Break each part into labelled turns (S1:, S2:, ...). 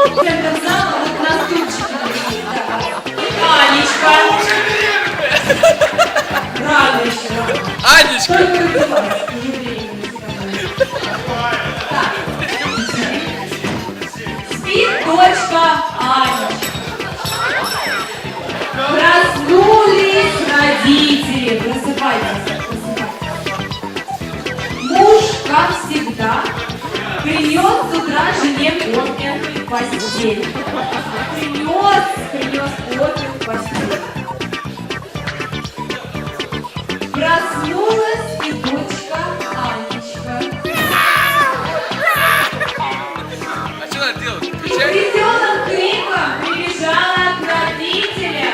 S1: Я казала, вот. Анечка.
S2: Анечка.
S1: Только ты Проснулись родители. Просыпайтесь, просыпайтесь. Муж, как всегда, принес утра жилет отнял в постель. Принес, принес отнял в постель. Проснулась и дочка Анечка.
S2: А что она делает?
S1: И веселым криком прибежала от родителя.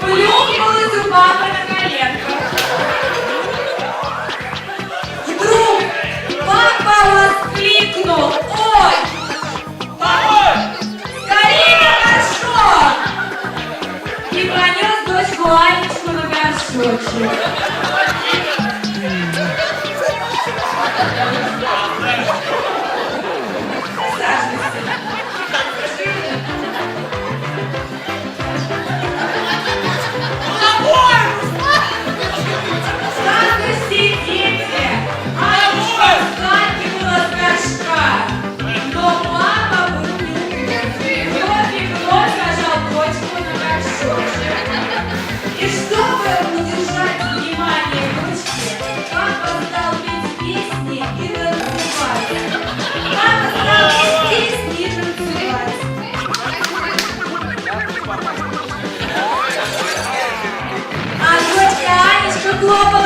S1: Плюхнулась у папы
S2: що наверстувачі. Papa!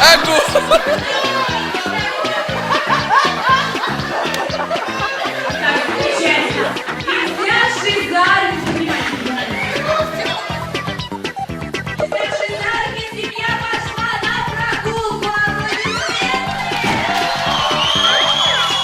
S2: Aduh.